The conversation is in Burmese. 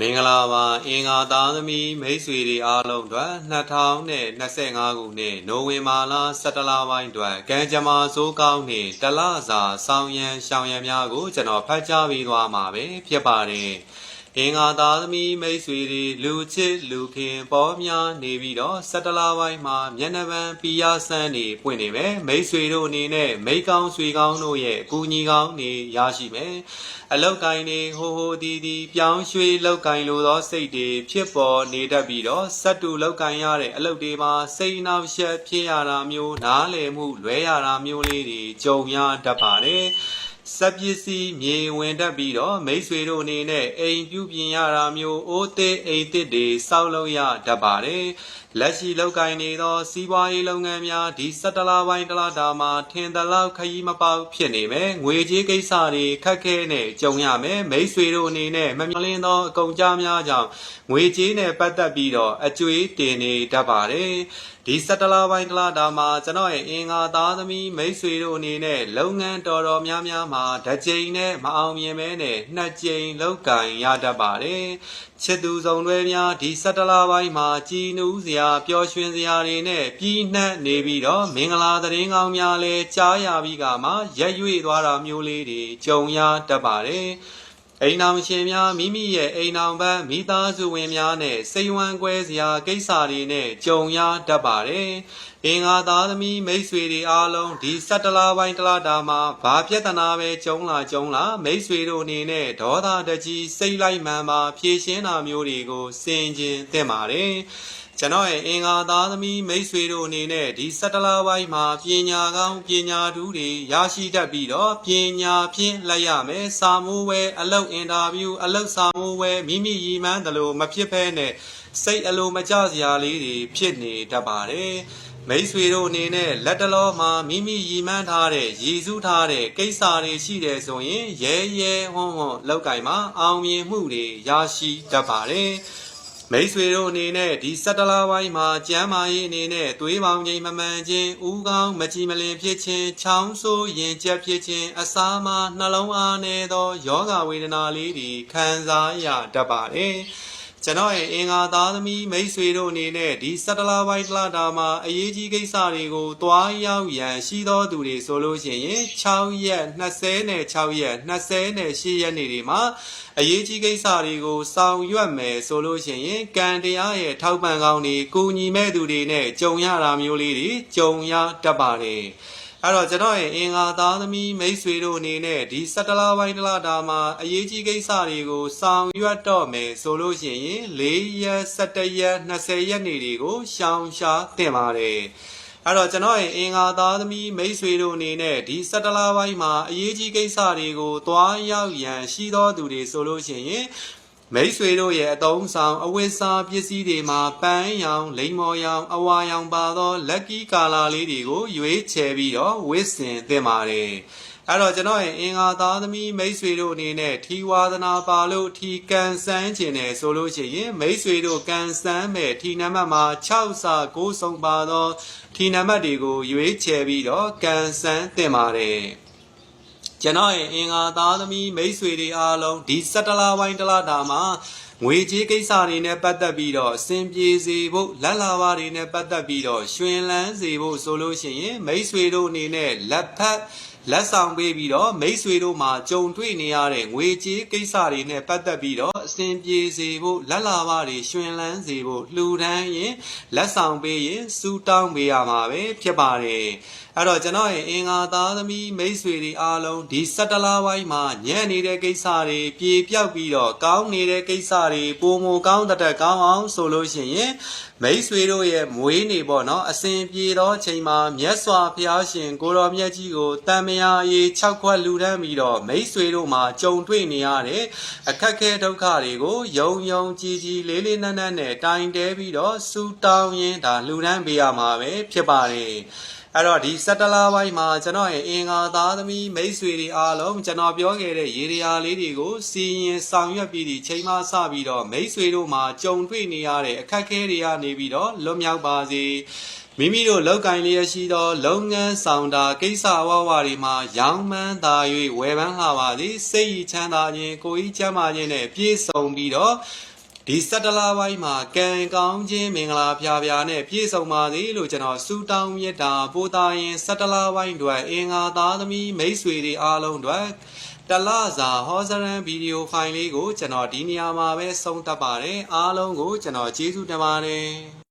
မင်္ဂလာပါအင်္ဂါသားသမီးမိတ်ဆွေတွေအားလုံးအတွက်2025ခုနှစ်နိုဝင်ဘာလ17လပိုင်းအတွက်ကံကြမ္မာစိုးကောင်းနေတလစာဆောင်ရန်ရှောင်ရန်များကိုကျွန်တော်ဖတ်ကြားပေးသွားမှာပဲဖြစ်ပါတယ် အင်္ဂါသားသမီးမိတ်ဆွေတွေလူချစ်လူခင်ပေါ်များနေပြီးတော့17လပိုင်းမှာမျက်နှာပန်းပီယာဆန်းနေပွင့်နေမယ်မိတ်ဆွေတို့အနေနဲ့မိတ်ကောင်းဆွေကောင်းတို့ရဲ့အကူအညီကောင်းနေရရှိမယ်အလောက်ကိုင်းနေဟိုဟိုဒီဒီပြောင်းရွှေ့လောက်ကိုင်းလိုသောစိတ်တွေဖြစ်ပေါ်နေတတ်ပြီးတော့စက်တူလောက်ကိုင်းရတဲ့အလုပ်တွေမှာစိတ်နှောက်ယှက်ဖြစ်ရတာမျိုးနားလည်မှုလွဲရတာမျိုးလေးတွေကြုံရတတ်ပါတယ် စက်ပစ္စည်းမြေဝင်တတ်ပြီးတော့မိတ်ဆွေတို့အနေနဲ့အိမ်ပြုပြင်ရတာမျိုးအိုးသေးအိမ်သစ်တွေစောက်လုပ်ရတတ်ပါတယ်လက်ရှိလောက်ကင်နေသော စီးပွားရေးလုပ်ငန်းများဒီ17လပိုင်းတလတာမှာထင်သလောက်ခရီးမပေါက်ဖြစ်နေမယ်ငွေကြေးကိစ္စတွေခက်ခဲနဲ့ကြုံရမယ်မိတ်ဆွေတို့အနေနဲ့မမျှော်လင့်သောအကုန်ကြားများကြောင့်ငွေကြေးနဲ့ပတ်သက်ပြီးတော့အကျွေးတင်နေတတ်ပါတယ်ဒီ17လပိုင်းတလတာမှာကျွန်တော်ရဲ့အင်္ဂါသားသမီးမိတ်ဆွေတို့အနေနဲ့လုပ်ငန်းတော်တော်များများမှာတစ်ကြိမ်နဲ့မအောင်မြင်မဲနဲ့နှစ်ကြိမ်လောက်ကင်ရတတ်ပါတယ်ချစ်သူဆောင်တွေများဒီ17လပိုင်းမှာကြည်နူးစရာပျော်ရွှင်စရာတွေနဲ့ပြီးနှက်နေပြီးတော့မင်္ဂလာသတင်းကောင်းများလည်းကြားရပြီးကမှရက်ရွေ့သွားတာမျိုးလေးတွေကြုံရတတ်ပါတယ် အိမ်အောင်ရှင်များမိမိရဲ့အိမ်အောင်ပန်းမိသားစုဝင်များနဲ့စိတ်ဝမ်းကွဲစရာကိစ္စတွေနဲ့ကြုံရတတ်ပါတယ်။အင်္ဂါသားသမီးမိတ်ဆွေတွေအားလုံးဒီ17လပိုင်းတလတာမှာဘာပြဿနာပဲကြုံလာကြုံလာမိတ်ဆွေတို့အနေနဲ့ဒေါသတကြီးစိတ်လိုက်မှန်ပါဖြည့်ရှင်းတာမျိုးတွေကိုစင်ကျင်သင့်ပါတယ်။ ကျွန်တော်ရဲ့အင်္ဂါသားသမီးမိတ်ဆွေတို့အနေနဲ့ဒီ17လပိုင်းမှာပညာကောင်းပညာထူးတွေရရှိတတ်ပြီးတော့ပညာဖြင့်လက်ရမယ်စာမိုးဝဲအလုပ်အင်တာဗျူးအလုပ်စာမိုးဝဲမိမိရည်မှန်းတယ်လို့မဖြစ်ဖဲနဲ့စိတ်အလိုမကျစရာလေးတွေဖြစ်နေတတ်ပါတယ်မိတ်ဆွေတို့အနေနဲ့လက်တလောမှာမိမိရည်မှန်းထားတဲ့ရည်စူးထားတဲ့ကိစ္စတွေရှိတယ်ဆိုရင်ရဲရဲဟွန်းဟွန်းလောက်ကင်မှာအောင်မြင်မှုတွေရရှိတတ်ပါတယ် မိတ်ဆွေတို့အနေနဲ့ဒီ17လပိုင်းမှာကျမ်းမာရေးအနေနဲ့သွေးပေါင်ချိန်မမှန်ခြင်း၊ဥကောင်းမကြည်မလင်ဖြစ်ခြင်း၊ချောင်းဆိုးရင်ကျက်ဖြစ်ခြင်း၊အစာမှာနှလုံးအားနည်းသောယောဂဝေဒနာလေးတွေခံစားရတတ်ပါတယ်။ ကျွန်တော်ရဲ့အင်္ဂါသားသမီးမိတ်ဆွေတို့အနေနဲ့ဒီ17လပိုင်းတလတာမှာအရေးကြီးကိစ္စတွေကိုတွားရောက်ရန်ရှိသောသူတွေဆိုလို့ရှိရင်6ရက်20နဲ့6ရက်20နဲ့8ရက်နေ့တွေမှာအရေးကြီးကိစ္စတွေကိုဆောင်ရွက်မယ်ဆိုလို့ရှိရင်ကံတရားရဲ့ထောက်ပံ့ကောင်းတွေကိုညီမဲ့သူတွေနဲ့ကြုံရတာမျိုးလေးတွေကြုံရတတ်ပါတယ် အဲ့တော့ကျွန်တော်ရဲ့အင်္ဂါသားသမီးမိတ်ဆွေတို့အနေနဲ့ဒီ17လပိုင်းတလတာမှာအရေးကြီးကိစ္စတွေကိုဆောင်ရွက်တော့မယ်ဆိုလို့ရှိရင်4ရက်17ရက်20ရက်နေတွေကိုရှောင်ရှားတင်ပါတယ်အဲ့တော့ကျွန်တော်ရဲ့အင်္ဂါသားသမီးမိတ်ဆွေတို့အနေနဲ့ဒီ17လပိုင်းမှာအရေးကြီးကိစ္စတွေကိုသွားရောက်ရန်ရှိသောသူတွေဆိုလို့ရှိရင် မိတ်ဆွေတို့ရဲ့အတုံးဆောင်အဝိစာပစ္စည်းတွေမှာပန်းရောင်လိမ္မော်ရောင်အဝါရောင်ပါသောလက်ကီကာလာလေးတွေကိုရွေးချယ်ပြီးတော့ဝစ်စင်သင့်ပါတယ်အဲ့တော့ကျွန်တော်ရဲ့အင်္ဂါသားသမီးမိတ်ဆွေတို့အနေနဲ့ထီဝါသနာပါလို့ထီကန်ဆန်းခြင်းတယ်ဆိုလို့ရှိရင်မိတ်ဆွေတို့ကန်ဆန်းမဲ့ထီနံပါတ်မှာ6စာ9ဆုံးပါသောထီနံပါတ်တွေကိုရွေးချယ်ပြီးတော့ကန်ဆန်းသင့်ပါတယ် ကျွန်တော်ရဲ့အင်္ဂါသားသမီးမိတ်ဆွေတွေအားလုံးဒီ17လပိုင်းတလတာမှာငွေကြေးကိစ္စတွေနဲ့ပတ်သက်ပြီးတော့အစဉ်ပြေစေဖို့လက်လာပါတွေနဲ့ပတ်သက်ပြီးတော့ရွှင်လန်းစေဖို့ဆိုလို့ရှိရင်မိတ်ဆွေတို့အနေနဲ့လက်ဖက်လက်ဆောင်ပေးပြီးတော့မိတ်ဆွေတို့မှာကြုံတွေ့နေရတဲ့ငွေကြေးကိစ္စတွေနဲ့ပတ်သက်ပြီးတော့အစဉ်ပြေစေဖို့လက်လာပါတွေရွှင်လန်းစေဖို့လှူဒန်းရင်လက်ဆောင်ပေးရင်စူတောင်းပေးရမှာပဲဖြစ်ပါတယ်အဲ့တော့ကျွန်တော်ရဲ့အင်္ဂါသားသမီးမိတ်ဆွေတွေအားလုံးဒီ17လပိုင်းမှာညံ့နေတဲ့ကိစ္စတွေပြေပြောက်ပြီးတော့ကောင်းနေတဲ့ကိစ္စတွေပုံမကောင်းတဲ့ကောင်းအောင်ဆိုလို့ရှိရင်မိတ်ဆွေတို့ရဲ့မွေးနေပေါ့နော်အစဉ်ပြေသောချိန်မှာမြတ်စွာဘုရားရှင် ကိုတော်မြတ်ကြီးကိုတန်မယာရေး6ခွက်လူတန်းပြီးတော့မိတ်ဆွေတို့မှာကြုံတွေ့နေရတဲ့အခက်ခဲဒုက္ခတွေကိုယုံယုံကြည်ကြည်လေးလေးနက်နက်နဲ့တိုင်တဲပြီးတော့စူတောင်းရင်းဒါလူတန်းပေးရမှာပဲဖြစ်ပါတယ် အဲ့တော့ဒီ17လပိုင်းမှာကျွန်တော်ရဲ့အင်္ဂါသားသမီးမိတ်ဆွေတွေအားလုံးကျွန်တော်ပြောခဲ့တဲ့ရေရာလေးတွေကိုစီရင်ဆောင်ရွက်ပြီးဒီချိန်မှစပြီးတော့မိတ်ဆွေတို့မှာကြုံတွေ့နေရတဲ့အခက်အခဲတွေကနေပြီးတော့လွတ်မြောက်ပါစေမမိမိတို့လောက်ကင်လျက်ရှိသော လုပ်ငန်းဆောင်တာကိစ္စအဝဝတွေမှာရောင်းမှန်းသာ၍ဝယ်ပန်းလှပါသည်စိတ်ဤချမ်းသာခြင်းကိုယ်ဤချမ်းသာခြင်းနဲ့ပြည့်စုံပြီးတော့ ဒီစက်တလာပိုင်းမှာကံကောင်းခြင်းမင်္ဂလာဖျားဖျားနဲ့ပြည့်စုံပါစေလို့ကျွန်တော်ဆုတောင်းမြတ်တာပို့တာရင်စက်တလာပိုင်းအတွက်အင်္ဂါသားသမီးမိတ်ဆွေတွေအားလုံးအတွက်တလစာဟောစရန်ဗီဒီယိုဖိုင်လေးကိုကျွန်တော်ဒီနေရာမှာပဲဆုံးသတ်ပါတယ်အားလုံးကိုကျွန်တော်ကျေးဇူးတင်ပါတယ်